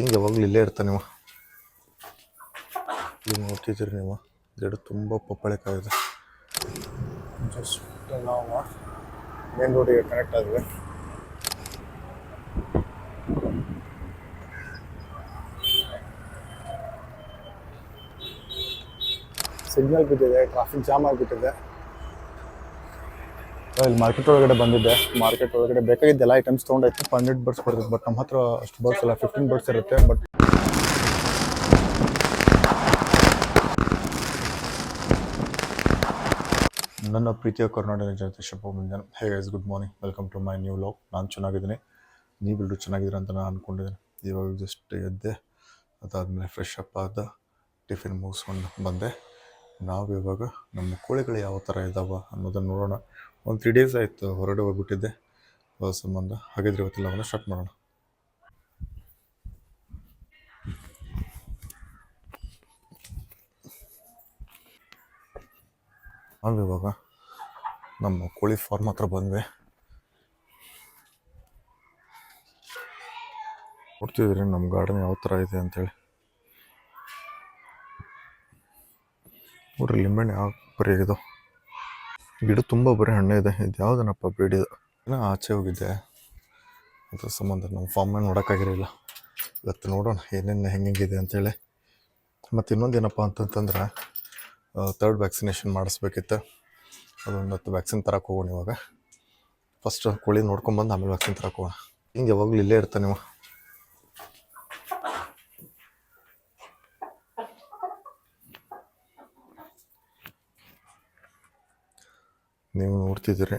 ಹಿಂಗೆ ಯಾವಾಗಲೂ ಇಲ್ಲೇ ಇರ್ತಾನೆ ನೀವು ಇಲ್ಲಿ ನೋಡ್ತಿದ್ದೀರಿ ನೀವು ಗಿಡ ತುಂಬ ಪಪ್ಪಳೆಕಾಯಿ ಇದೆ ಜಸ್ಟ್ ನಾವು ಮೇನ್ ರೋಡಿಗೆ ಕನೆಕ್ಟ್ ಆದ್ವಿ ಸಿಗ್ನಲ್ ಬಿದ್ದಿದೆ ಟ್ರಾಫಿಕ್ ಜಾಮ್ ಆಗಿಬಿಟ್ಟಿದೆ ಇಲ್ಲಿ ಮಾರ್ಕೆಟ್ ಒಳಗಡೆ ಬಂದಿದ್ದೆ. ಮಾರ್ಕೆಟ್ ಒಳಗಡೆ ಬೇಕಾಗಿದ್ದ ಎಲ್ಲ ಐಟಮ್ಸ್ ತೊಗೊಂಡೈತೆ ಹಂಡ್ರೆಡ್ ಬರ್ಡ್ಸ್ ಬರ್ತದೆ ಬಟ್ ನಮ್ಮ ಹತ್ರ ಅಷ್ಟು ಬರ್ಡ್ಸ್ ಇಲ್ಲ. ಫಿಫ್ಟೀನ್ ಬರ್ಡ್ಸ್ ಇರುತ್ತೆ ಬಟ್ ನನ್ನ ಪ್ರೀತಿಯ ಕರ್ನಾಟಕ ಜನತೆ ಶುಭಮಂಜನ್ ಮುಂಜಾನೆ hey guys good morning welcome to my new vlog ನಾನು ಚೆನ್ನಾಗಿದ್ದೀನಿ. ನೀವೆಲ್ಲರೂ ಚೆನ್ನಾಗಿದ್ದೀರ ಅಂತ ನಾನು ಅಂದ್ಕೊಂಡಿದ್ದೀನಿ ಇವಾಗ ಜಸ್ಟ್ ಎದ್ದೆ, ಅದಾದಮೇಲೆ ಫ್ರೆಶ್ ಅಪ್ ಆದ ಟಿಫಿನ್ ಮುಗಿಸ್ಕೊಂಡು ಬಂದೆ. ನಾವು ಇವಾಗ ನಮ್ಮ ಕೋಳಿಗಳು ಯಾವ ಥರ ಇದ್ದಾವೆ ಅನ್ನೋದನ್ನು ನೋಡೋಣ. ಒಂದು ತ್ರೀ ಡೇಸ್ ಆಯಿತು ಹೊರಗಡೆ ಹೋಗ್ಬಿಟ್ಟಿದ್ದೆ. ಸಂಬಂಧ. ಹಾಗಿದ್ರೆ ಇವತ್ತೆಲ್ಲವನ್ನು ಸ್ಟಾರ್ಟ್ ಮಾಡೋಣ. ನಾವು ಇವಾಗ ನಮ್ಮ ಕೋಳಿ ಫಾರ್ಮ್ ಹತ್ರ ಬಂದ್ವಿ. ನೋಡ್ತಿದ್ರಿ ನಮ್ಮ ಗಾರ್ಡನ್ ಯಾವ ಥರ ಇದೆ ಅಂತೇಳಿ. ನೋಡ್ರಿ ಲಿಂಬೆಣ್ಣೆ ಯಾವ ಬರೀ ಇದು ಗಿಡ ತುಂಬ ಬರೀ ಹಣ್ಣು ಇದೆ. ಇದು ಯಾವುದನಪ್ಪ ಬ್ರೀಡ್ ಆಚೆ ಹೋಗಿದ್ದೆ ಅದ್ರ ಸಂಬಂಧ ನಮ್ಮ ಫಾರ್ಮೇ ನೋಡೋಕ್ಕಾಗಿರಲಿಲ್ಲ ಇವತ್ತು ನೋಡೋಣ ಏನೇನು ಹೆಂಗಿದೆ ಅಂತೇಳಿ ಮತ್ತು ಇನ್ನೊಂದು ಏನಪ್ಪ ಅಂತಂತಂದ್ರೆ ತರ್ಡ್ ವ್ಯಾಕ್ಸಿನೇಷನ್ ಮಾಡಿಸ್ಬೇಕಿತ್ತು. ಅದೊಂದು ಹತ್ತು ವ್ಯಾಕ್ಸಿನ್ ತರಕ್ಕೆ ಹೋಗೋಣ ಇವಾಗ. ಫಸ್ಟ್ ಕೋಳಿ ನೋಡ್ಕೊಂಬಂದು ಆಮೇಲೆ ವ್ಯಾಕ್ಸಿನ್ ತರಕ್ಕೆ ಹೋಗೋಣ. ಹಿಂಗೆ ಯಾವಾಗಲೂ ಇಲ್ಲೇ ಇರ್ತಾನೆ ನೀವು. ನೀವು ನೋಡ್ತಿದ್ದೀರಿ.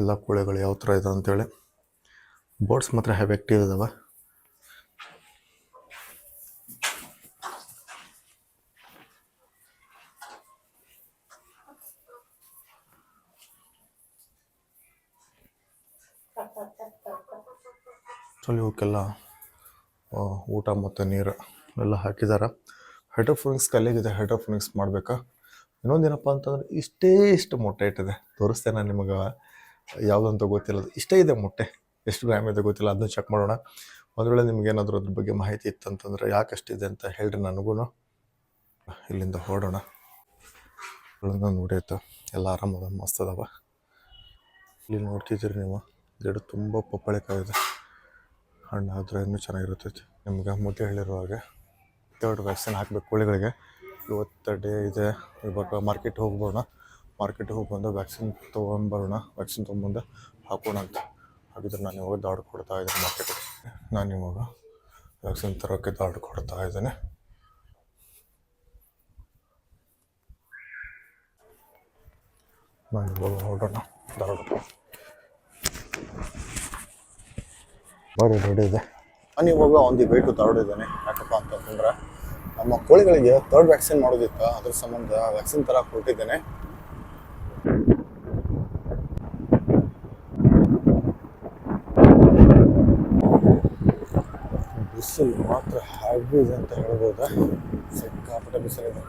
ಎಲ್ಲ ಕೋಳಿಗಳು ಯಾವ ಥರ ಇದೆ ಅಂತೇಳಿ. ಬೋಟ್ಸ್ ಮಾತ್ರ ಹ್ಯಾವ್ ಆ್ಯಕ್ಟಿವ್ ಇದಾವೆ. ಆ್ಯಕ್ಚುಲಿ ಇವಕ್ಕೆಲ್ಲ ಊಟ ಮತ್ತು ನೀರು ಎಲ್ಲ ಹಾಕಿದ್ದಾರೆ ಹೈಡ್ರೋಫೋನಿಕ್ಸ್ ಕಲ್ಲಿಗಿದೆ. ಹೈಡ್ರೋಫೋನಿಕ್ಸ್ ಮಾಡಬೇಕಾ? ಇನ್ನೊಂದೇನಪ್ಪ ಅಂತಂದ್ರೆ ಇಷ್ಟೇ ಇಷ್ಟು ಮೊಟ್ಟೆ ಇಟ್ಟಿದೆ. ತೋರಿಸ್ತೇನೆ ನಿಮಗೆ. ಯಾವುದಂತ ಗೊತ್ತಿಲ್ಲ ಇಷ್ಟೇ ಇದೆ ಮೊಟ್ಟೆ. ಎಷ್ಟು ಗ್ರಾಮ್ ಇದೆ ಗೊತ್ತಿಲ್ಲ, ಅದನ್ನ ಚೆಕ್ ಮಾಡೋಣ. ಒಂದು ವೇಳೆ ನಿಮ್ಗೆ ಏನಾದರೂ ಅದ್ರ ಬಗ್ಗೆ ಮಾಹಿತಿ ಇತ್ತಂತಂದ್ರೆ ಯಾಕೆ ಅಷ್ಟಿದೆ ಅಂತ ಹೇಳ್ರಿ ನನಗೂ ಇಲ್ಲಿಂದ ಹೊರಡೋಣ. ನೋಡೈತೆ ಎಲ್ಲ ಆರಾಮದ, ಮಸ್ತ್ ಅದಾವ. ಇಲ್ಲಿ ನೋಡ್ತಿದ್ದೀರಿ ನೀವು ಗಿಡ ತುಂಬ ಪಪ್ಪಳೆಕಾಯಿ ಇದೆ. ಹಣ್ಣು ಆದರೆ ಇನ್ನೂ ಚೆನ್ನಾಗಿರುತ್ತೈತಿ ನಿಮ್ಗೆ ಮುದ್ದೆ ಹೇಳಿರೋ ಹಾಗೆ. ತರ್ಡ್ ವ್ಯಾಕ್ಸಿನ್ ಹಾಕ್ಬೇಕು ಕೋಳಿಗಳಿಗೆ. ಇವತ್ತು ಡೇ ಇದೆ. ಇವಾಗ ಮಾರ್ಕೆಟ್ ಹೋಗ್ಬೋಣ ಮಾರ್ಕೆಟ್ ಹೋಗಿ ಬಂದು ವ್ಯಾಕ್ಸಿನ್ ತೊಗೊಂಬರೋಣ ವ್ಯಾಕ್ಸಿನ್ ತೊಗೊಂಬಂದು ಹಾಕೋಣ ಅಂತ. ಹಾಗಿದ್ರೆ ನಾನು ಇವಾಗ ದಾಡ್ ಕೊಡ್ತಾ ಇದ್ದೀನಿ ಮಾರ್ಕೆಟಿಗೆ ನಾನು ಇವಾಗ ವ್ಯಾಕ್ಸಿನ್ ತರೋಕ್ಕೆ ದಾಡ್ ಕೊಡ್ತಾ ಇದ್ದೇನೆ. ನಾನು ಇವಾಗ ಹೊರಡೋಣ. ಧಾರವಾಡ ಬಾರಿ ರೆಡಿ ಇದೆ. ನಾನು ಇವಾಗ ಒಂದು ವೇಟು ಧಾರವಾಡ ಇದ್ದೇನೆ. ಯಾಕಪ್ಪ ಅಂತಂದ್ರೆ ನಮ್ಮ ಕೋಳಿಗಳಿಗೆ ಥರ್ಡ್ ವ್ಯಾಕ್ಸಿನ್ ಮಾಡೋದಿತ್ತು, ಅದ್ರ ಸಂಬಂಧ ವ್ಯಾಕ್ಸಿನ್ ಥರ ಕೊಟ್ಟಿದ್ದೇನೆ. ಬಿಸಿಲು ಮಾತ್ರ ಹ್ಯಾಬೀಸ್ ಅಂತ ಹೇಳ್ಬೋದಾ? ಸಿಕ್ಕಾಪಟ್ಟೆ ಬಿಸಿಲಿದೆ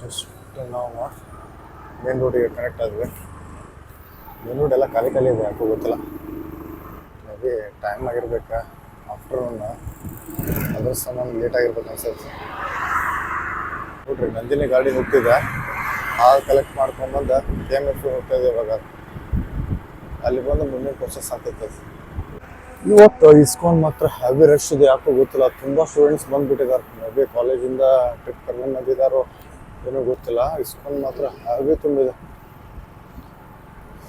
ಜಸ್ಟ್ ನಾವು ಮೇನ್ ರೋಡಿಗೆ ಕನೆಕ್ಟ್ ಆದ್ವಿ. ಮೇನ್ ರೋಡ್ ಎಲ್ಲ ಖಾಲಿ ಖಾಲಿ ಇದೆ, ಯಾಕೋ ಗೊತ್ತಿಲ್ಲ. ಮೇಬಿ ಟೈಮ್ ಆಗಿರ್ಬೇಕಾ ಆಫ್ಟರ್ನೂನ್ ಅದ್ರ ಸಂಬಂಧ ಲೇಟ್ ಆಗಿರ್ಬೇಕು ಅನ್ಸುತ್ತೆ. ನೋಡ್ರಿ, ನಂದಿನಿ ಗಾಡಿ ಹೋಗ್ತಿದೆ. ಹಾಲು ಕಲೆಕ್ಟ್ ಮಾಡ್ಕೊಂಡ್ಬಂದ ಕೆ ಎಂ ಎಫ್ ಹೋಗ್ತಾ ಇದೆ ಇವಾಗ. ಅಲ್ಲಿ ಬಂದು ಮುಂದಿನ ಪ್ರೊಸೆಸ್ ಆಗ್ತೈತೆ. ಇವತ್ತು ಇಸ್ಕೊಂಡು ಮಾತ್ರ ಹೆವಿ ರಶ್ ಇದೆ, ಯಾಕೋ ಗೊತ್ತಿಲ್ಲ. ತುಂಬ ಸ್ಟೂಡೆಂಟ್ಸ್ ಬಂದುಬಿಟ್ಟಿದ್ದಾರೆ. ಮೇ ಬಿ ಕಾಲೇಜಿಂದ ಟ್ರಿಪ್ ಕರ್ಕೊಂಡು ಬಂದಿದ್ದಾರೋ ಏನೋ ಗೊತ್ತಿಲ್ಲ. ಇಸ್ಕೊಂಡು ಮಾತ್ರ ಹಾಗೆ ತುಂಬಿದೆ.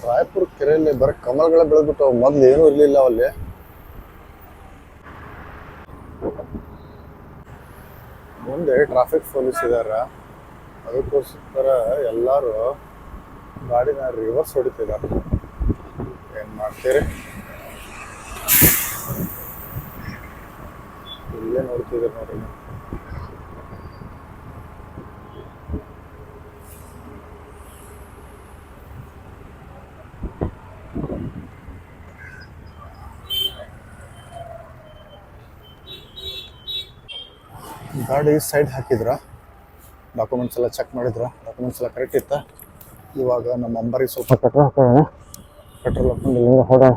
ರಾಯಪುರ ಕೆರೆಯಲ್ಲಿ ಬರೀ ಕಮಲ್ಗಳ ಬೆಳೆದ್ಬಿಟ್ಟು ಮೊದ್ಲು ಏನೂ ಇರಲಿಲ್ಲ ಅಲ್ಲಿ. ಮುಂದೆ ಟ್ರಾಫಿಕ್ ಪೊಲೀಸ್ ಇದ್ದಾರೆ ಅದಕ್ಕೋಸ್ಕರ ಎಲ್ಲರೂ ಗಾಡಿನ ರಿವರ್ಸ್ ಹೊಡಿತಿದ್ದಾರೆ ಏನು ಮಾಡ್ತೀರಿ? ಇಲ್ಲೇ ನೋಡ್ತಿದ್ದಾರೆ ನೋಡ್ರಿ ಗಾಡಿ ಸೈಡ್ ಹಾಕಿದ್ರ ಡಾಕ್ಯುಮೆಂಟ್ಸ್ ಎಲ್ಲ ಚೆಕ್ ಮಾಡಿದ್ರ ಡಾಕ್ಯುಮೆಂಟ್ಸ್ ಎಲ್ಲ ಕರೆಕ್ಟ್ ಇತ್ತ? ಇವಾಗ ನಮ್ಮ ಅಂಬರಿಗೆ ಸ್ವಲ್ಪ ಪೆಟ್ರೋಲ್ ಹಾಕೋಣ ಪೆಟ್ರೋಲ್ ಹಾಕೊಂಡು ಇಲ್ಲಿಂದ ಹೊಡೋಣ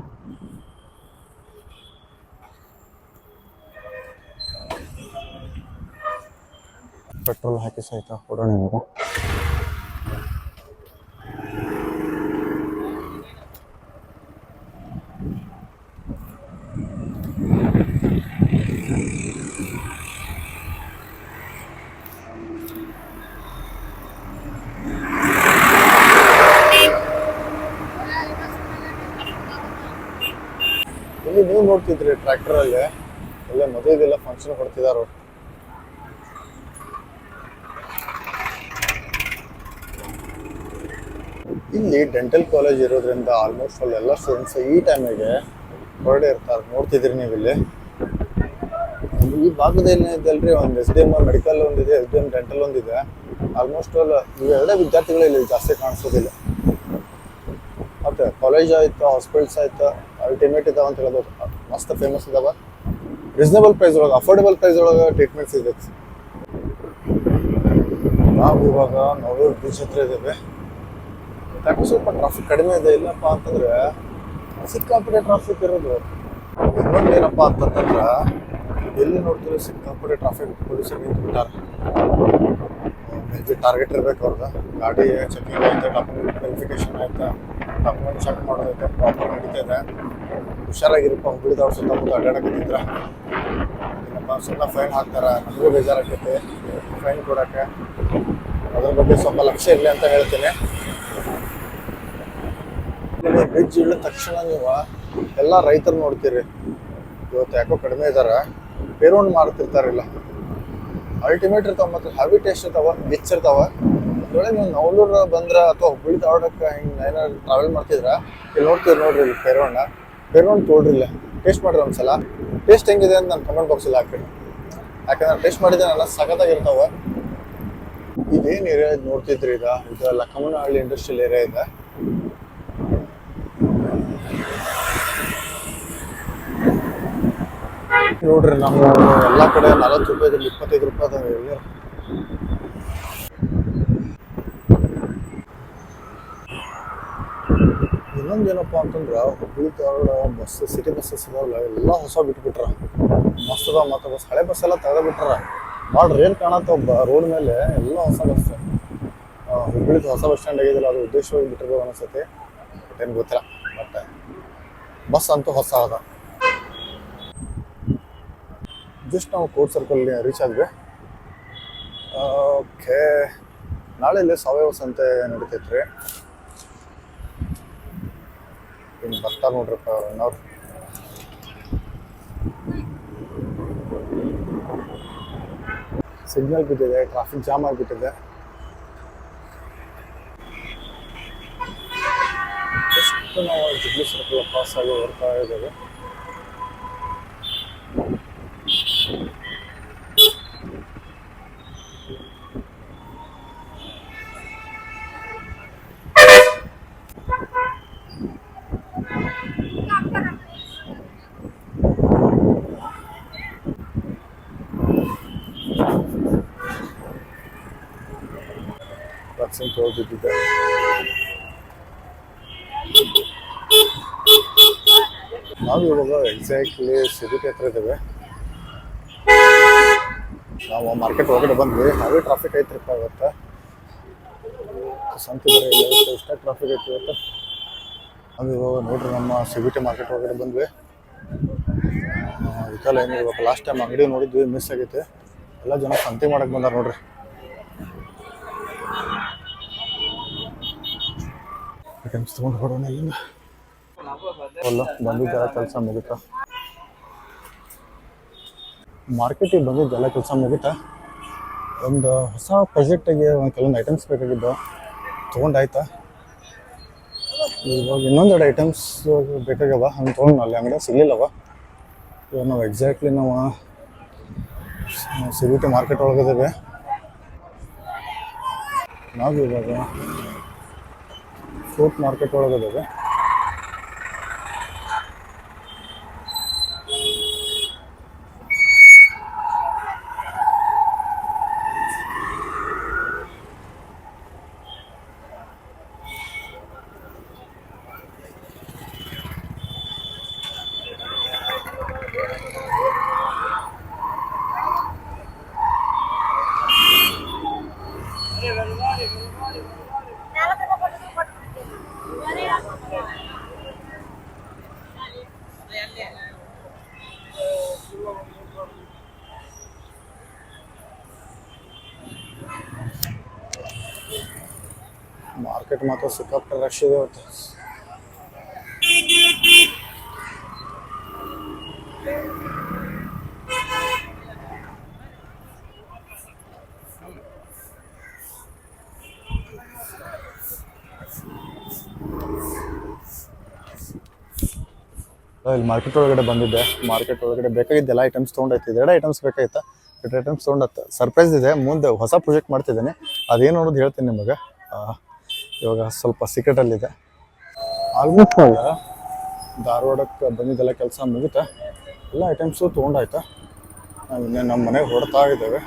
ಪೆಟ್ರೋಲ್ ಹಾಕಿ ಸಹಿತ ಹೊಡೋಣ ಇವಾಗ ಇಲ್ಲಿ ನೀವು ನೋಡ್ತಿದ್ರಿ ಟ್ರ್ಯಾಕ್ಟರ್ ಅಲ್ಲಿ. ಎಲ್ಲ ಮದುವೆಗೆಲ್ಲ ಫಂಕ್ಷನ್ ಕೊಡ್ತಿದಾರು. ಇಲ್ಲಿ ಡೆಂಟಲ್ ಕಾಲೇಜ್ ಇರೋದ್ರಿಂದ ಆಲ್ಮೋಸ್ಟ್ ಅಲ್ಲಿ ಎಲ್ಲ ಸ್ಟೂಡೆಂಟ್ಸ್ ಈ ಟೈಮಿಗೆ ಹೊರಡೆ ಇರ್ತಾರೆ. ನೋಡ್ತಿದ್ರಿ ನೀವು ಇಲ್ಲಿ ಈ ಭಾಗದ ಏನಿದೆಯಲ್ರಿ ಒಂದು ಎಸ್ ಡಿ ಎಂ ಮೆಡಿಕಲ್ ಒಂದಿದೆ ಎಸ್ ಡಿ ಎಂ ಡೆಂಟಲ್ ಒಂದಿದೆ ಆಲ್ಮೋಸ್ಟ್ ಆಲ್ ಇವೆರಡೇ ವಿದ್ಯಾರ್ಥಿಗಳು ಇಲ್ಲಿ ಜಾಸ್ತಿ ಕಾಣಿಸೋದಿಲ್ಲ. ಮತ್ತೆ ಕಾಲೇಜ್ ಆಯಿತು ಹಾಸ್ಪಿಟಲ್ಸ್ ಆಯ್ತು ಅಲ್ಟಿಮೇಟ್ ಇದಾವ ಅಂತ ಹೇಳ್ಬೋದು. ಮಸ್ತ್ ಫೇಮಸ್ ಇದಾವ. ರೀಸನಬಲ್ ಪ್ರೈಸ್ ಒಳಗೆ ಅಫೋರ್ಡಬಲ್ ಪ್ರೈಸ್ ಒಳಗೆ ಟ್ರೀಟ್ಮೆಂಟ್ಸ್ ಇದೆ ನಾವು ಇವಾಗ ನೋಡೋರು ಬೀಚ್ ಹತ್ರ ಇದ್ದೇವೆ. ಯಾಕೆ ಸ್ವಲ್ಪ ಟ್ರಾಫಿಕ್ ಕಡಿಮೆ ಇದೆ, ಇಲ್ಲಪ್ಪ ಅಂತಂದ್ರೆ ಸಿಕ್ಕಾಪಟ್ಟೆ ಟ್ರಾಫಿಕ್ ಇರೋದು. ಇನ್ನೊಂದು ಏನಪ್ಪ ಅಂತಂದ್ರೆ, ಎಲ್ಲಿ ನೋಡ್ತೀವಿ ಸಿಕ್ಕಾಪಟ್ಟೆ ಟ್ರಾಫಿಕ್ ಪೊಲೀಸರು ನಿಂತು ಬಿಟ್ಟಾರೆ ಟಾರ್ಗೆಟ್ ಇರ್ಬೇಕು ಅವ್ರದ್ದು ಗಾಡಿ ಚೆಕಿಂಗ್ ಆಯ್ತು ಡಾಕ್ಯುಮೆಂಟ್ ವೆರಿಫಿಕೇಶನ್ ಆಯ್ತು ಡಾಕ್ಯುಮೆಂಟ್ ಚೆಕ್ ಮಾಡೋದೈತೆ ಪ್ರಾಪರ್ ನಡೀತಿದೆ ಹುಷಾರಾಗಿರಪ್ಪ ಹುಡುಗಿದವ್ರು ಸುತ್ತಮುತ್ತ ಅಡ್ಡಾಡಕತ್ತಿದ್ರ ಏನಪ್ಪ ಸುಮ್ಮನೆ ಫೈನ್ ಹಾಕ್ತಾರೆ ನಮಗೂ ಬೇಜಾರಾಗೈತೆ ಫೈನ್ ಕೊಡೋಕ್ಕೆ. ಅದ್ರ ಬಗ್ಗೆ ಸ್ವಲ್ಪ ಲಕ್ಷ್ಯ ಇರಲಿ ಅಂತ ಹೇಳ್ತೀನಿ. ಬ್ರಿಡ್ಜ್ ಇಳಿದ ತಕ್ಷಣ ನೀವು ಎಲ್ಲ ರೈತರು ನೋಡ್ತೀರಿ. ಇವತ್ತು ಯಾಕೋ ಕಡಿಮೆ ಇದ್ದಾರೆ ಪೇರೋಣ್ ಮಾಡ್ತಿರ್ತಾರಿಲ್ಲ. ಅಲ್ಟಿಮೇಟ್ ಇರ್ತಾವ ಮತ್ತು ಹ್ಯಾವಿ ಟೇಸ್ಟ್ ಇರ್ತಾವ ಬಿಚ್ ಇರ್ತಾವ. ಅದ್ರೊಳಗೆ ನೀವು ನವಲೂರು ಬಂದ್ರೆ ಅಥವಾ ಹುಬ್ಬಳ್ಳಿ ಧಾರವಾಡಕ್ಕೆ ಹಿಂಗೆ ಏನಾದ್ರು ಟ್ರಾವೆಲ್ ಮಾಡ್ತಿದ್ರೆ, ಇಲ್ಲಿ ನೋಡ್ತೀವಿ ನೋಡ್ರಿ ಇಲ್ಲಿ ಪೆರೋಣ ಪೆರೋಣ್ ತೊಗೊಳ್ರಿ ಟೇಸ್ಟ್ ಮಾಡಿದ್ರೆ ಒಂದ್ಸಲ. ಟೇಸ್ಟ್ ಹೆಂಗಿದೆ ಅಂತ ನಾನು ಕಮೆಂಟ್ ಬಾಕ್ಸಲ್ಲಿ ಹಾಕಿರಿ. ಯಾಕಂದ್ರೆ ಟೇಸ್ಟ್ ಮಾಡಿದ್ರೆ ಎಲ್ಲ ಸಖತ್ತಾಗಿರ್ತಾವ. ಇದೇನು ಏರಿಯಾ ನೋಡ್ತಿದ್ರಿ ಈಗ? ಇದು ಲಕ್ಕಮ್ಮನಹಳ್ಳಿ ಇಂಡಸ್ಟ್ರಿಯಲ್ ಏರಿಯಾ ಇದೆ. ನೋಡ್ರಿ, ನಮ್ಮ ಎಲ್ಲ ಕಡೆ ನಲವತ್ತು ರೂಪಾಯಿ ಇಪ್ಪತ್ತೈದು ರೂಪಾಯಿ ಅದಾವೆ ಇನ್ನೊಂದು ಏನಪ್ಪ ಅಂತಂದ್ರೆ Hubballi Dharwad bus city buses ಇದಾವಲ್ಲ ಎಲ್ಲ ಹೊಸ ಬಿಟ್ಬಿಟ್ರ. ಬಸ್ ಅದಾವ ಮತ್ತು ಬಸ್ ಹಳೆ ಬಸ್ ಎಲ್ಲ ತೆಗೆದ್ಬಿಟ್ರ. ಭಾಳ ರೇರ್ ಕಾಣತ್ತವ ರೋಡ್ ಮೇಲೆ ಎಲ್ಲ ಹೊಸ ಬಸ್ ಹುಬ್ಬಳ್ಳಿದು ಹೊಸ ಬಸ್ ಸ್ಟ್ಯಾಂಡ್ ಆಗಿದಿಲ್ಲ, ಅದು ಉದ್ದೇಶವಾಗಿ ಬಿಟ್ಟಿರ್ಬೋದು ಅನಿಸುತ್ತೆ. ಬಟ್ ಏನು ಗೊತ್ತಿಲ್ಲ. ಬಟ್ ಬಸ್ ಅಂತೂ ಹೊಸ ಅದ. ಜಸ್ಟ್ ನಾವು ಕೋರ್ಟ್ ಸರ್ಕಲ್ ರೀಚ್ ಆದ್ವಿ. ಓಕೆ ನಾಳೆ ಇಲ್ಲಿ ಸಾವಯವ ಸಂತೆ ನಡೀತೈತ್ರಿ. ಇನ್ನು ಬರ್ತಾರೆ ನೋಡ್ರಪ್ಪ ಅವ್ರು ಸಿಗ್ನಲ್ ಬಿದ್ದಿದೆ ಟ್ರಾಫಿಕ್ ಜಾಮ್ ಆಗಿಬಿಟ್ಟಿದೆ ಎಷ್ಟು ನಾವು ಜುಬ್ಲಿ ಸರ್ಕಲ್ ಪಾಸ್ ಆಗಿ ಬರ್ತಾ ಇದ್ದೇವೆ ವ್ಯಾಕ್ಸಿನ್ ತೊಗೊಳ್ಬಿಟ್ಟಿದ್ದೆ ನಾವು ಇವಾಗ ಎಕ್ಸಾಕ್ಟ್ಲಿ ಸಿಟಿ ಹತ್ರ ಇದ್ದೇವೆ ನಾವು ಮಾರ್ಕೆಟ್ ಒಳಗಡೆ ಬಂದ್ವಿ ಹಾಗೆ ಟ್ರಾಫಿಕ್ ಐತ್ರಿಪ್ಪ ಇವತ್ತು ಸಂತೆ ಬೇರೆ ಇಲ್ಲ ಇಷ್ಟ ಟ್ರಾಫಿಕ್ ಐತಿ ಇವತ್ತು ನಾವು ಇವಾಗ ನೋಡ್ರಿ ನಮ್ಮ ಸಿಬಿಟಿ ಮಾರ್ಕೆಟ್ ಒಳಗಡೆ ಬಂದ್ವಿ ಇದೆಲ್ಲ ಏನು ಇವಾಗ ಲಾಸ್ಟ್ ಟೈಮ್ ಅಂಗಡಿ ನೋಡಿದ್ವಿ ಮಿಸ್ ಆಗೈತೆ. ಎಲ್ಲ ಜನ ಸಂತೆ ಮಾಡಕ್ಕೆ ಬಂದಾರ ನೋಡ್ರಿ. ಐಟಮ್ಸ್ ತೊಗೊಂಡು ಹೊಡೋಣ ಇಲ್ಲಿಂದ ಬಂದಿದ್ದೆಲ್ಲ ಕೆಲಸ ಮುಗಿತಾ. ಮಾರ್ಕೆಟಿಗೆ ಬಂದಿದ್ದೆಲ್ಲ ಕೆಲಸ ಮುಗಿತಾ. ಒಂದು ಹೊಸ ಪ್ರಾಜೆಕ್ಟಿಗೆ ಒಂದು ಕೆಲವೊಂದು ಐಟಮ್ಸ್ ಬೇಕಾಗಿದ್ದು ತೊಗೊಂಡಾಯ್ತಾ? ಇವಾಗ ಇನ್ನೊಂದೆರಡು ಐಟಮ್ಸ್ ಬೇಕಾಗ್ಯವ. ಹಂಗೆ ತೊಗೊಂಡು ಅಲ್ಲಿ ಅಂಗಡಿ ಸಿಗಲಿಲ್ಲವ. ಇವಾಗ ನಾವು ಎಕ್ಸಾಕ್ಟ್ಲಿ ನಾವು ಸಿಗುತ್ತೆ ಮಾರ್ಕೆಟ್ ಒಳಗಿದ್ದೇವೆ ನಾವು ಇವಾಗ ಫ್ರೂಟ್ ಮಾರ್ಕೆಟ್ ಒಳಗಿದ್ದೇವೆ ಮಾರ್ಕೆಟ್ ಮಾತ್ರ ಸಿಕ್ಕಾಪಟ್ಟೆ ರಶ್ ಇದೆ ಇವತ್ತು ಇಲ್ಲಿ ಮಾರ್ಕೆಟ್ ಒಳಗಡೆ ಬಂದಿದ್ದೆ ಮಾರ್ಕೆಟ್ ಒಳಗಡೆ ಬೇಕಾಗಿದ್ದೆಲ್ಲ ಐಟಮ್ಸ್ ತೊಗೊಂಡೈತೆ ಎರಡು ಐಟಮ್ಸ್ ಬೇಕಾಯ್ತಾ ಎರಡು ಐಟಮ್ಸ್ ತೊಗೊಂಡತ್ತ. ಸರ್ಪ್ರೈಸ್ ಇದೆ. ಮುಂದೆ ಹೊಸ ಪ್ರಾಜೆಕ್ಟ್ ಮಾಡ್ತಿದ್ದೇನೆ. ಅದೇನು ಅನ್ನೋದು ಹೇಳ್ತೀನಿ ನಿಮಗೆ. ಇವಾಗ ಸ್ವಲ್ಪ ಸಿಕ್ರೆಟಲ್ಲಿದೆ ಆಲ್ಮೋಸ್ಟ್ ಧಾರವಾಡಕ್ಕೆ ಬಂದಿದ್ದೆಲ್ಲ ಕೆಲಸ ಮುಗಿತಾ. ಎಲ್ಲ ಐಟಮ್ಸು ತೊಗೊಂಡಾಯ್ತಾ. ನಾವು ಇನ್ನೇ ನಮ್ಮ ಮನೆಗೆ ಹೊಡ್ತಾ ಇದ್ದೇವೆ.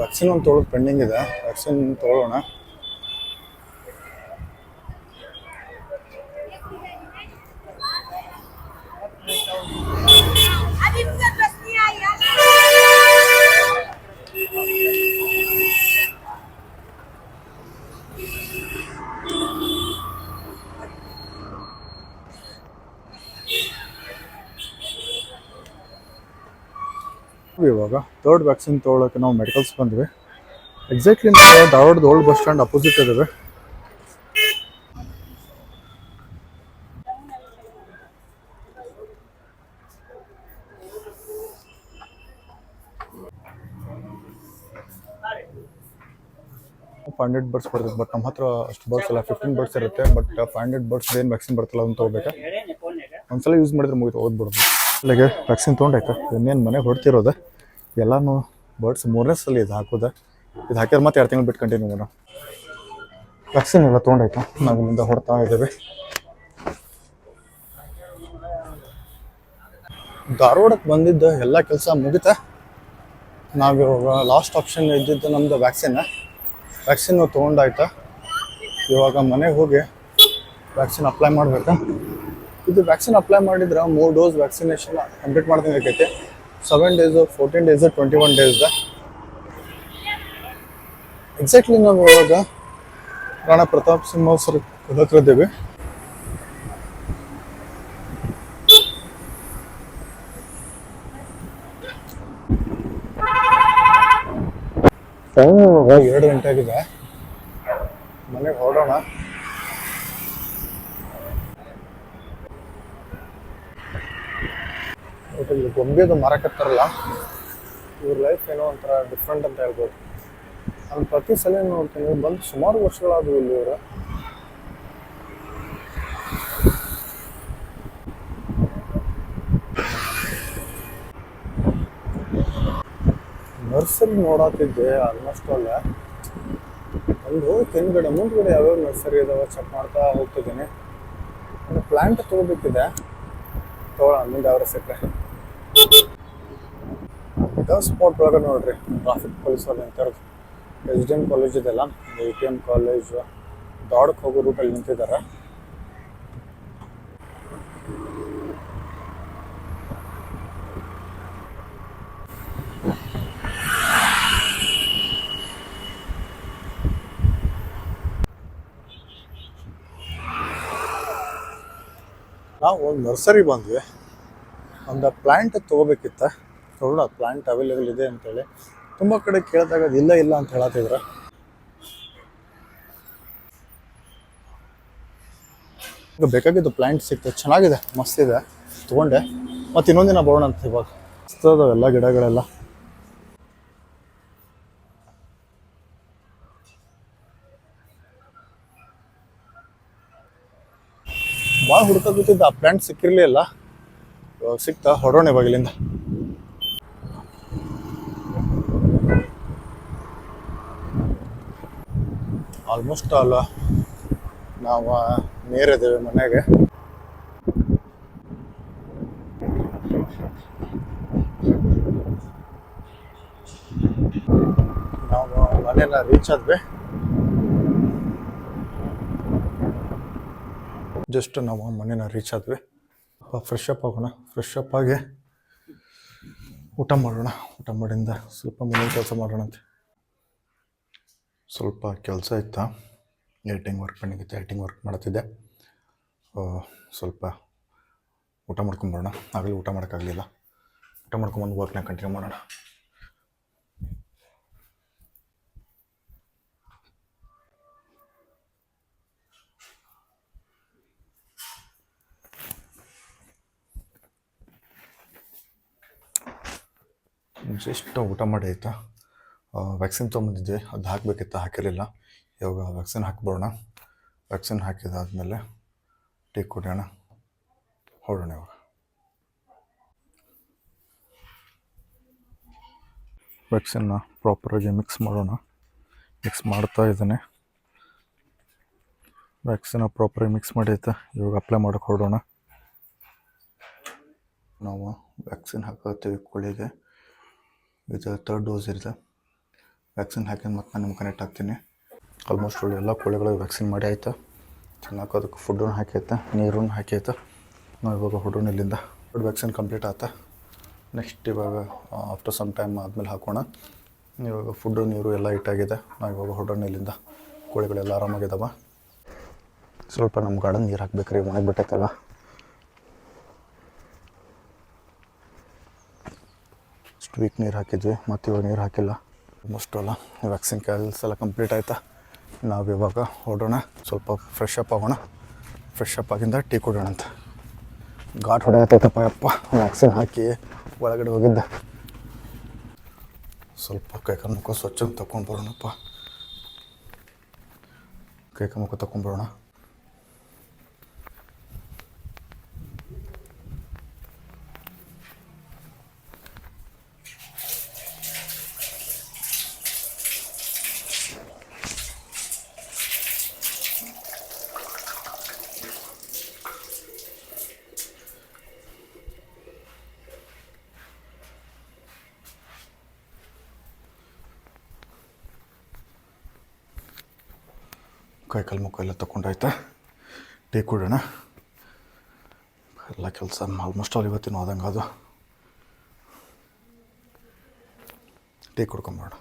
ವ್ಯಾಕ್ಸಿನ್ ಒಂದು ತೊಗೊಳೋದು ಪೆಂಡಿಂಗ್ ಇದೆ. ವ್ಯಾಕ್ಸಿನ್ ತೊಗೊಳ್ಳೋಣ ಇವಾಗ. ಥರ್ಡ್ ವ್ಯಾಕ್ಸಿನ್ ತೊಗೊಳಕ್ಕೆ ನಾವು ಮೆಡಿಕಲ್ಸ್ ಬಂದ್ವಿ. ಎಕ್ಸಾಕ್ಟ್ಲಿ ನಾವು ಧಾರವಾಡದ ಓಲ್ಡ್ ಬಸ್ ಸ್ಟ್ಯಾಂಡ್ ಅಪೋಸಿಟ್ ಇದ್ದಾವೆ. ಫೈವ್ ಹಂಡ್ರೆಡ್ ಬರ್ಡ್ಸ್ ಬರ್ತದೆ ಬಟ್ ನಮ್ಮ ಹತ್ರ ಅಷ್ಟು ಬರ್ಡ್ಸ್ ಇಲ್ಲ. ಫಿಫ್ಟೀನ್ ಬರ್ಡ್ಸ್ ಇರುತ್ತೆ ಬಟ್ ಫೈವ್ ಹಂಡ್ರೆಡ್ ಬರ್ಡ್ಸ್ ಏನು ವ್ಯಾಕ್ಸಿನ್ ಬರ್ತಲ್ಲ ಅಂತ ತೊಗೋಬೇಕು? ಒಂದ್ಸಲ ಯೂಸ್ ಮಾಡಿದ್ರೆ ಮುಗಿತು ಓದ್ಬಿಡೋದು ಇಲ್ಲಿಗೆ ವ್ಯಾಕ್ಸಿನ್ ತೊಗೊಂಡಾಯ್ತಾ. ಇನ್ನೇನು ಮನೆಗೆ ಹೊಡ್ತಿರೋದು ಎಲ್ಲಾನು ಬರ್ಡ್ಸ್ ಮೂರನೇ ಸಲ ಇದು ಹಾಕೋದು. ಇದು ಹಾಕಿದ್ರೆ ಮತ್ತೆ ಎರಡು ತಿಂಗಳು ಬಿಟ್ಟು ಕಂಟಿನ್ಯೂ ಮಾಡೋಣ ವ್ಯಾಕ್ಸಿನ್ ಎಲ್ಲ ತೊಗೊಂಡಾಯ್ತಾ. ನಾವು ಇಲ್ಲಿಂದ ಹೊಡ್ತಾ ಇದ್ದೇವೆ. ಧಾರವಾಡಕ್ಕೆ ಬಂದಿದ್ದ ಎಲ್ಲ ಕೆಲಸ ಮುಗಿತ. ನಾವಿವಾಗ ಲಾಸ್ಟ್ ಆಪ್ಷನ್ ಇದ್ದಿದ್ದು ನಮ್ಮದು ವ್ಯಾಕ್ಸಿನ್ ವ್ಯಾಕ್ಸಿನ್ ತೊಗೊಂಡಾಯ್ತು. ಇವಾಗ ಮನೆಗೆ ಹೋಗಿ ವ್ಯಾಕ್ಸಿನ್ ಅಪ್ಲೈ ಮಾಡ್ಬೇಕಾ. ಇದು ವ್ಯಾಕ್ಸಿನ್ ಅಪ್ಲೈ ಮಾಡಿದ್ರೆ ಮೂರು ಡೋಸ್ ವ್ಯಾಕ್ಸಿನೇಷನ್ ಕಂಪ್ಲೀಟ್ ಮಾಡ್ದಂಗೆ ಆಕೈತೆ seven days fourteen days twenty one ಡೇಸ್ದ exactly ನಾವು ಇವಾಗ ರಾಣಾ ಪ್ರತಾಪ್ ಸಿಂಹ ಸರ್ ಇದ್ದೇವೆ. ಟೈಮ್ ಎರಡು ಗಂಟೆ ಆಗಿದೆ. ಮನೆಗೆ ಹೊರಡೋಣ. ಇಲ್ಲಿ ಗೊಂಬೆದು ಮಾರಕತ್ತಾರಲ್ಲ ಇವ್ರ ಲೈಫ್ ಏನೋ ಒಂಥರ ಡಿಫ್ರೆಂಟ್ ಅಂತ ಹೇಳ್ಬೋದು. ನಾನು ಪ್ರತಿ ಸಲ ನೋಡ್ತೀನಿ ಬಂದು ಸುಮಾರು ವರ್ಷಗಳಾದವು ಇಲ್ಲಿ ಇವರು. ನರ್ಸರಿ ನೋಡತ್ತಿದ್ದೆ ಆಲ್ಮೋಸ್ಟ್ ಅಲ್ಲ. ಅಲ್ಲಿ ಹೋಗಿ ಹಿಂದ್ಗಡೆ, ಮುಂದ್ಗಡೆ ಯಾವ್ಯಾವ ನರ್ಸರಿ ಇದಾವೆ ಚೆಕ್ ಮಾಡ್ತಾ ಹೋಗ್ತಿದ್ದೀನಿ. ಪ್ಲಾಂಟ್ ತೊಗೋಬೇಕಿದೆ. ತೊಗೊಳ ಮುಂದೆ ಅವರ ಸಿಕ್ಕರೆ ಇದಾವ ಸ್ಪಾಟ್ ಒಳಗೆ ನೋಡ್ರಿ. ಟ್ರಾಫಿಕ್ ಪೊಲೀಸ್ ಅವ್ರು ನಿಂತಿರೋದು ಎಂ ಕಾಲೇಜ್ ಇದೆಲ್ಲ. ಎ ಟಿ ಎಂ ಕಾಲೇಜ್ ದಾಡಕ್ಕೆ ಹೋಗೋ ರೂಟಲ್ಲಿ ನಿಂತಿದ್ದಾರೆ ನಾವು ಒಂದು ನರ್ಸರಿ ಬಂದ್ವಿ. ಒಂದು ಪ್ಲ್ಯಾಂಟ್ ತೊಗೋಬೇಕಿತ್ತ. ನೋಡೋಣ ಪ್ಲಾಂಟ್ ಅವೈಲೇಬಲ್ ಇದೆ ಅಂತೇಳಿ. ತುಂಬ ಕಡೆ ಕೇಳಿದಾಗ ಇಲ್ಲ ಇಲ್ಲ ಅಂತ ಹೇಳತ್ತಿದ್ರೆ. ಈಗ ಬೇಕಾಗಿದ್ದು ಪ್ಲಾಂಟ್ ಸಿಕ್ತು, ಚೆನ್ನಾಗಿದೆ, ಮಸ್ತ್ ಇದೆ. ತೊಗೊಂಡೆ. ಮತ್ತು ಇನ್ನೊಂದಿನ ಬರೋಣ ಅಂತ ಇವಾಗ. ಮಸ್ತ್ ಎಲ್ಲ ಗಿಡಗಳೆಲ್ಲ. ಭಾಳ ಹುಡ್ಕೋದಿದ್ದ ಆ ಪ್ಲಾಂಟ್ ಸಿಕ್ಕಿರಲಿಲ್ಲ. ಸಿಕ್ತಾ, ಹೊಡೋಣ ಇವಾಗ ಇಲ್ಲಿಂದ ಆಲ್ಮೋಸ್ಟ್ ಆಲ್ ನಾವು ನೇರಿದ್ದೇವೆ ಮನೆಗೆ. ನಾವು ಮನೆನ ರೀಚ್ ಆದ್ವಿ. ಜಸ್ಟ್ ನಾವು ಮನೇನ ರೀಚ್ ಆದ್ವಿ. ಫ್ರೆಶ್ ಅಪ್ ಆಗೋಣ ಫ್ರೆಶ್ ಅಪ್ ಆಗಿ ಊಟ ಮಾಡೋಣ. ಊಟ ಮಾಡಿಂದ ಸ್ವಲ್ಪ ಮನೆ ಕೆಲಸ ಮಾಡೋಣ ಅಂತ. ಸ್ವಲ್ಪ ಕೆಲಸ ಇತ್ತಾ? ಏಟಿಂಗ್ ವರ್ಕ್ ಪೆಂಡಿಂಗ್ ಇತ್ತು ಲೈಟಿಂಗ್ ವರ್ಕ್ ಮಾಡ್ತಿದ್ದೆ ಸ್ವಲ್ಪ ಊಟ ಮಾಡ್ಕೊಂಬರೋಣ ಆಗಲಿ ಊಟ ಮಾಡೋಕ್ಕಾಗಲಿಲ್ಲ ಊಟ ಮಾಡ್ಕೊಂಬಂದು ವರ್ಕ್ನ ಕಂಟಿನ್ಯೂ ಮಾಡೋಣ. ಜಸ್ಟ್ ಊಟ ಮಾಡಿ ಆಯಿತಾ? ವ್ಯಾಕ್ಸಿನ್ ತೊಗೊಂಬಂದಿದ್ದೆ, ಅದು ಹಾಕಬೇಕಿತ್ತು, ಹಾಕಿರಲಿಲ್ಲ. ಇವಾಗ ವ್ಯಾಕ್ಸಿನ್ ಹಾಕ್ಬೋಣ ವ್ಯಾಕ್ಸಿನ್ ಹಾಕಿದಾದಮೇಲೆ ಟೀ ಕುಡಿಯೋಣ. ಹೊರಡೋಣ ಇವಾಗ. ವ್ಯಾಕ್ಸಿನ್ನ ಪ್ರಾಪರಾಗಿ ಮಿಕ್ಸ್ ಮಾಡೋಣ. ಮಿಕ್ಸ್ ಮಾಡ್ತಾ ಇದ್ದಾನೆ. ವ್ಯಾಕ್ಸಿನ ಪ್ರಾಪರಾಗಿ ಮಿಕ್ಸ್ ಮಾಡೈತೆ ಇವಾಗ ಅಪ್ಲೈ ಮಾಡೋಕೆ ಹೊರಡೋಣ. ನಾವು ವ್ಯಾಕ್ಸಿನ್ ಹಾಕತ್ತೀವಿ ಕೋಳಿಗೆ ಇದು ತರ್ಡ್ ಡೋಸ್ ಇರುತ್ತೆ. ವ್ಯಾಕ್ಸಿನ್ ಹಾಕಿದ ಮತ್ತೆ ನಾನು ನಿಮ್ಗೆ ಕನೆಕ್ಟ್ ಆಗ್ತೀನಿ. ಆಲ್ಮೋಸ್ಟ್ ಒಳ್ಳೆ ಎಲ್ಲ ಕೋಳಿಗಳಿಗೆ ವ್ಯಾಕ್ಸಿನ್ ಮಾಡಿ ಆಯಿತು. ಚೆನ್ನಾಗಿ ಅದಕ್ಕೆ ಫುಡ್ಡನ್ನು ಹಾಕೈತೆ ನೀರನ್ನು ಹಾಕೈತೆ. ನಾವು ಇವಾಗ ಹುಡುಗನ ಇಲ್ಲಿಂದ ಫುಡ್ ವ್ಯಾಕ್ಸಿನ್ ಕಂಪ್ಲೀಟ್ ಆಯ್ತಾ ನೆಕ್ಸ್ಟ್ ಇವಾಗ ಆಫ್ಟರ್ ಸಮ್ ಟೈಮ್ ಆದಮೇಲೆ ಹಾಕೋಣ. ಇವಾಗ ಫುಡ್ಡು ನೀರು ಎಲ್ಲ ಇಟ್ಟಾಗಿದೆ. ನಾವು ಇವಾಗ ಹೊಡೋಣ ಇಲ್ಲಿಂದ ಕೋಳಿಗಳೆಲ್ಲ ಆರಾಮಾಗಿದ್ದಾವೆ ಸ್ವಲ್ಪ ನಮ್ಮ ಗಾರ್ಡನ್ ನೀರು ಹಾಕ್ಬೇಕ್ರಿ, ಒಣಗಿ ಬಿಟ್ಟೈತಲ್ಲ. ಇಷ್ಟು ವೀಕ್ ನೀರು ಹಾಕಿದ್ವಿ, ಮತ್ತು ಇವಾಗ ನೀರು ಹಾಕಿಲ್ಲ. ಆಲ್ಮೋಸ್ಟ್ ಅಲ್ಲ ವ್ಯಾಕ್ಸಿನ್ ಕೆಲಸ ಎಲ್ಲ ಕಂಪ್ಲೀಟ್ ಆಯಿತಾ ನಾವು ಇವಾಗ ಹೊಡೋಣ ಸ್ವಲ್ಪ ಫ್ರೆಶ್ ಅಪ್ ಆಗೋಣ. ಫ್ರೆಶ್ ಅಪ್ ಆಗಿಂದ ಟೀ ಕುಡೋಣ ಅಂತ. ಘಾಟ್ ಹೊಡೆಯತ್ತೈತಪ್ಪ ಅಪ್ಪ ವ್ಯಾಕ್ಸಿನ್ ಹಾಕಿ ಒಳಗಡೆ ಹೋಗಿದ್ದೆ. ಸ್ವಲ್ಪ ಕೈ ಸ್ವಚ್ಛ ತಗೊಂಡು ಬರೋಣಪ್ಪ. ಕೈಕಾಲು ಮುಖ ಕೈ ಕಾಲು ಮುಖ ಎಲ್ಲ ತಗೊಂಡಾಯ್ತಾ ಟೀ ಕುಡೋಣ. ಎಲ್ಲ ಕೆಲಸ ಆಲ್ಮೋಸ್ಟ್ ಆಲ್ ಇವತ್ತಿನ ಹೋದಂಗೆ ಅದು. ಟೀ ಕುಡ್ಕೊಂಬೋಣ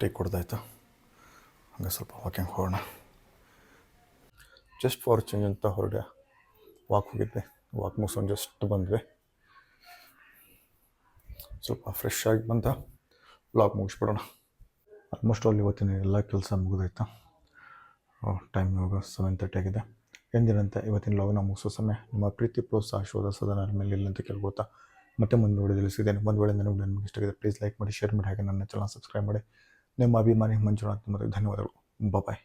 ಟೀ ಕುಡ್ದಾಯ್ತು? ಹಂಗೆ ಸ್ವಲ್ಪ ವಾಕಿಂಗ್ ಹೋಗೋಣ. ಜಸ್ಟ್ ಫಾರ್ ಚೇಂಜ್ ಅಂತ ಹೊರಡೆ ವಾಕ್ ಹೋಗಿದ್ವಿ ವಾಕ್ ಮುಗಿಸ್ಕೊಂಡು ಜಸ್ಟ್ ಬಂದ್ವಿ. ಸ್ವಲ್ಪ ಫ್ರೆಶ್ ಆಗಿ ಬಂತ ಬ್ಲಾಗ್ ಮುಗಿಸ್ಬಿಡೋಣ. ಆಲ್ಮೋಸ್ಟ್ ಆಲ್ ಇವತ್ತಿನ ಎಲ್ಲ ಕೆಲಸ ಮುಗಿದೈತೆ ಟೈಮ್ ಇವಾಗ ಸೆವೆನ್ ತರ್ಟಿ ಆಗಿದೆ. ಎಂದಿನಂತೆ ಇವತ್ತಿನ ಲಾಗ್ನ ಮುಗಿಸೋ ಸಮಯ ನಿಮ್ಮ ಪ್ರೀತಿ ಪ್ರೋತ್ಸಾಹ ಶೋಧ ಸದನ ಮೇಲೆ ಇಲ್ಲ ಅಂತ ಕೇಳ್ಕೊಳ್ತಾ ಮತ್ತೆ ಮುಂದೆ ವಿಡಿಯೋ ತಿಳಿಸಿದ್ದೇನೆ ಒಂದು ವೇಳೆ ನನಗೆ ನಿಮಗೆ ಇಷ್ಟ ಆಗಿದೆ ಪ್ಲೀಸ್ ಲೈಕ್ ಮಾಡಿ ಶೇರ್ ಮಾಡಿ, ಹಾಗೆ ನನ್ನ ಚಾನಲ್ ಸಬ್ಸ್ಕ್ರೈಬ್ ಮಾಡಿ. ನಿಮ್ಮ ಅಭಿಮಾನಿ ಮಂಜುನಾಥ್ ಮತ್ತು ಧನ್ಯವಾದಗಳು. ಬಾಯ್